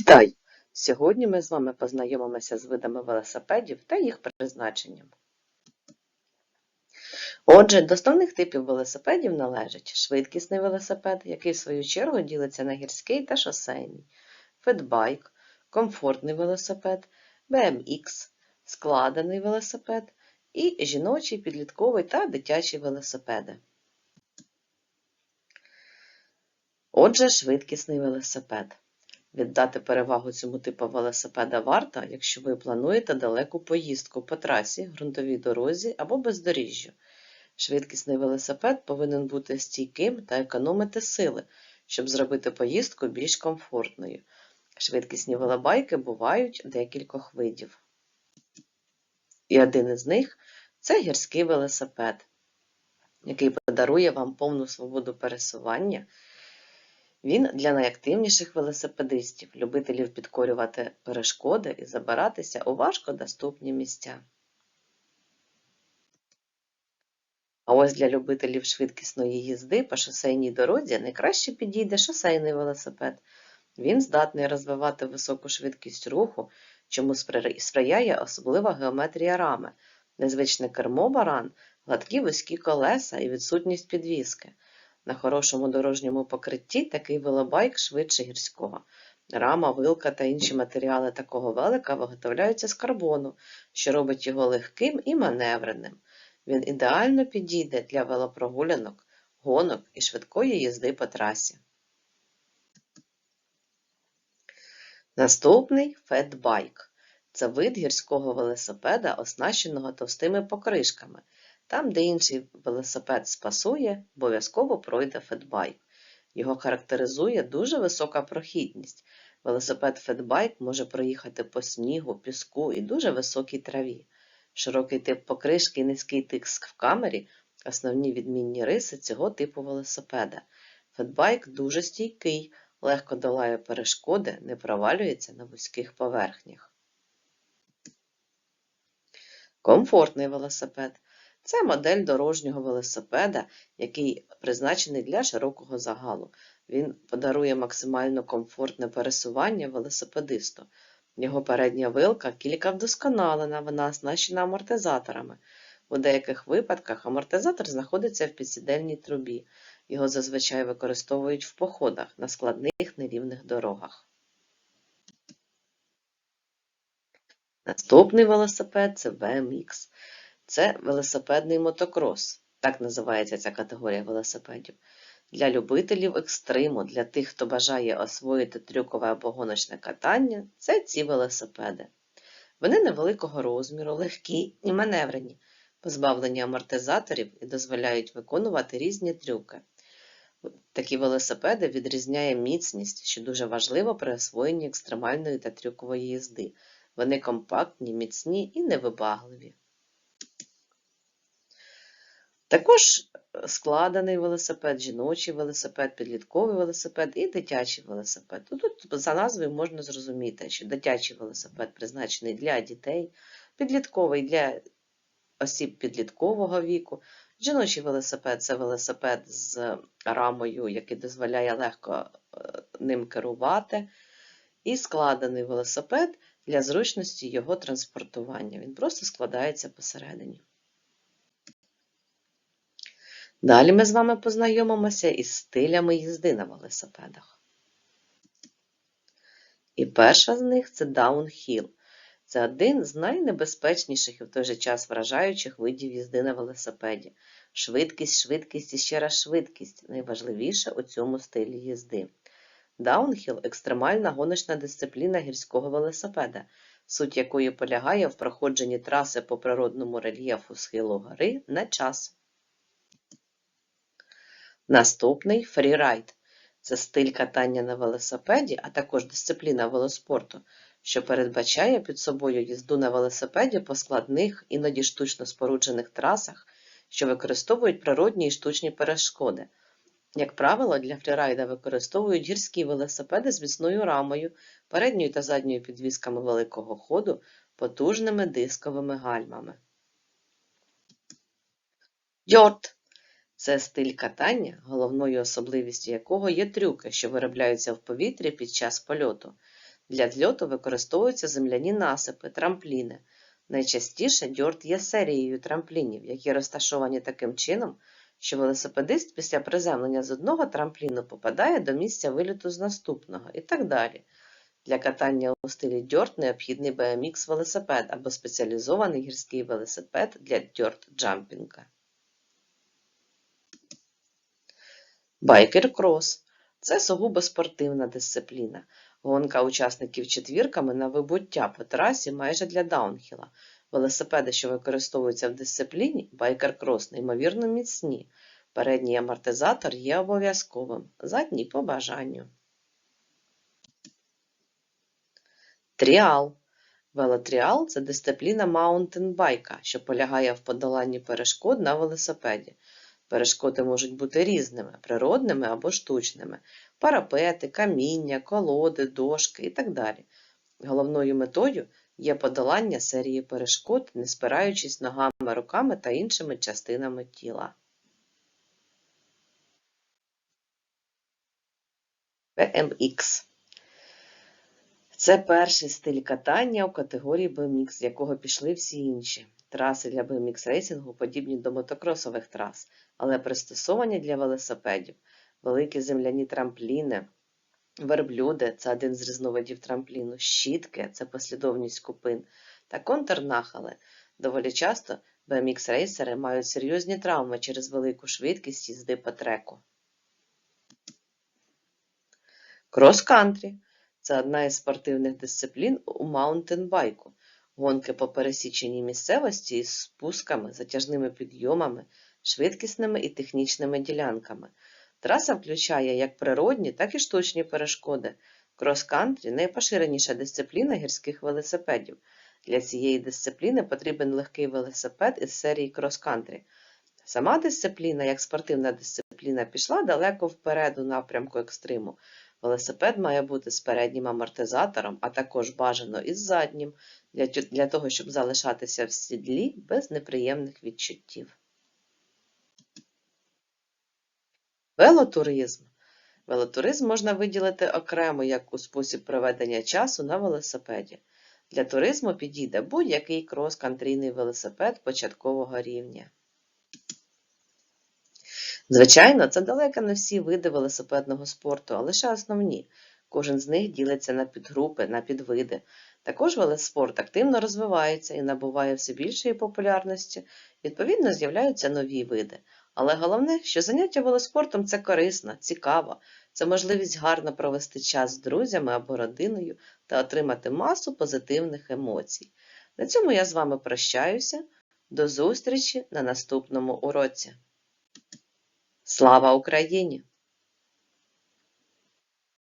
Вітаю! Сьогодні ми з вами познайомимося з видами велосипедів та їх призначенням. Отже, до основних типів велосипедів належать швидкісний велосипед, який в свою чергу ділиться на гірський та шосейний, фетбайк, комфортний велосипед, BMX, складений велосипед і жіночий, підлітковий та дитячий велосипеди. Отже, швидкісний велосипед. Віддати перевагу цьому типу велосипеда варто, якщо ви плануєте далеку поїздку по трасі, ґрунтовій дорозі або бездоріжжю. Швидкісний велосипед повинен бути стійким та економити сили, щоб зробити поїздку більш комфортною. Швидкісні велобайки бувають декількох видів. І один із них це гірський велосипед, який подарує вам повну свободу пересування. Він для найактивніших велосипедистів, любителів підкорювати перешкоди і забиратися у важкодоступні місця. А ось для любителів швидкісної їзди по шосейній дорозі найкраще підійде шосейний велосипед. Він здатний розвивати високу швидкість руху, чому сприяє особлива геометрія рами, незвичне кермо баран, гладкі вузькі колеса і відсутність підвіски. На хорошому дорожньому покритті такий велобайк швидше гірського. Рама, вилка та інші матеріали такого велика виготовляються з карбону, що робить його легким і маневреним. Він ідеально підійде для велопрогулянок, гонок і швидкої їзди по трасі. Наступний фетбайк. Це вид гірського велосипеда, оснащеного товстими покришками. Там, де інший велосипед спасує, обов'язково пройде фетбайк. Його характеризує дуже висока прохідність. Велосипед фетбайк може проїхати по снігу, піску і дуже високій траві. Широкий тип покришки і низький тиск в камері основні відмінні риси цього типу велосипеда. Фетбайк дуже стійкий, легко долає перешкоди, не провалюється на вузьких поверхнях. Комфортний велосипед. Це модель дорожнього велосипеда, який призначений для широкого загалу. Він подарує максимально комфортне пересування велосипедисту. Його передня вилка кілька вдосконалена, вона оснащена амортизаторами. У деяких випадках амортизатор знаходиться в підсідельній трубі. Його зазвичай використовують в походах на складних нерівних дорогах. Наступний велосипед це BMX. Це велосипедний мотокрос, так називається ця категорія велосипедів. Для любителів екстриму, для тих, хто бажає освоїти трюкове або гоночне катання, це ці велосипеди. Вони невеликого розміру, легкі і маневрені, позбавлені амортизаторів і дозволяють виконувати різні трюки. Такі велосипеди відрізняє міцність, що дуже важливо при освоєнні екстремальної та трюкової їзди. Вони компактні, міцні і невибагливі. Також складений велосипед, жіночий велосипед, підлітковий велосипед і дитячий велосипед. Тут за назвою можна зрозуміти, що дитячий велосипед призначений для дітей, підлітковий для осіб підліткового віку. Жіночий велосипед це велосипед з рамою, який дозволяє легко ним керувати. І складений велосипед для зручності його транспортування. Він просто складається посередині. Далі ми з вами познайомимося із стилями їзди на велосипедах. І перша з них це даунхіл. Це один з найнебезпечніших і в той же час вражаючих видів їзди на велосипеді. Швидкість, швидкість і ще раз швидкість найважливіше у цьому стилі їзди. Даунхіл екстремальна гоночна дисципліна гірського велосипеда, суть якої полягає в проходженні траси по природному рельєфу схилу гори на час. Наступний фрірайд це стиль катання на велосипеді, а також дисципліна велоспорту, що передбачає під собою їзду на велосипеді по складних, іноді штучно споруджених трасах, що використовують природні і штучні перешкоди. Як правило, для фрірайда використовують гірські велосипеди з міцною рамою, передньою та задньою підвісками великого ходу, потужними дисковими гальмами. Йорт це стиль катання, головною особливістю якого є трюки, що виробляються в повітрі під час польоту. Для зльоту використовуються земляні насипи, трампліни. Найчастіше дьорт є серією трамплінів, які розташовані таким чином, що велосипедист після приземлення з одного трампліну попадає до місця виліту з наступного і так далі. Для катання у стилі дьорт необхідний BMX велосипед або спеціалізований гірський велосипед для дьорт Байкер-крос – це сугубо спортивна дисципліна. Гонка учасників четвірками на вибуття по трасі майже для даунхіла. Велосипеди, що використовуються в дисципліні, байкер-крос неймовірно міцні. Передній амортизатор є обов'язковим, задній по бажанню. Тріал. Велотріал – це дисципліна маунтенбайка, що полягає в подоланні перешкод на велосипеді. Перешкоди можуть бути різними – природними або штучними – парапети, каміння, колоди, дошки і так далі. Головною метою є подолання серії перешкод, не спираючись ногами, руками та іншими частинами тіла. BMX це перший стиль катання у категорії BMX, з якого пішли всі інші. Траси для BMX рейсингу подібні до мотокросових трас, але пристосовані для велосипедів. Великі земляні трампліни, верблюди це один з різновидів трампліну, щітки це послідовність купин, та контрнахали. Доволі часто BMX рейсери мають серйозні травми через велику швидкість їзди по треку. Крос-кантрі це одна із спортивних дисциплін у маунтенбайку. Гонки по пересіченій місцевості із спусками, затяжними підйомами, швидкісними і технічними ділянками. Траса включає як природні, так і штучні перешкоди. Крос-кантрі – найпоширеніша дисципліна гірських велосипедів. Для цієї дисципліни потрібен легкий велосипед із серії крос-кантрі. Сама дисципліна, як спортивна дисципліна, пішла далеко вперед у напрямку екстриму. Велосипед має бути з переднім амортизатором, а також бажано із заднім, для, того, щоб залишатися в сідлі без неприємних відчуттів. Велотуризм. Велотуризм можна виділити окремо як у спосіб проведення часу на велосипеді. Для туризму підійде будь-який крос-кантрійний велосипед початкового рівня. Звичайно, це далеко не всі види велосипедного спорту, а лише основні. Кожен з них ділиться на підгрупи, на підвиди. Також велоспорт активно розвивається і набуває все більшої популярності, відповідно, з'являються нові види. Але головне, що заняття велоспортом це корисно, цікаво, це можливість гарно провести час з друзями або родиною та отримати масу позитивних емоцій. На цьому я з вами прощаюся. До зустрічі на наступному уроці. Слава Україні!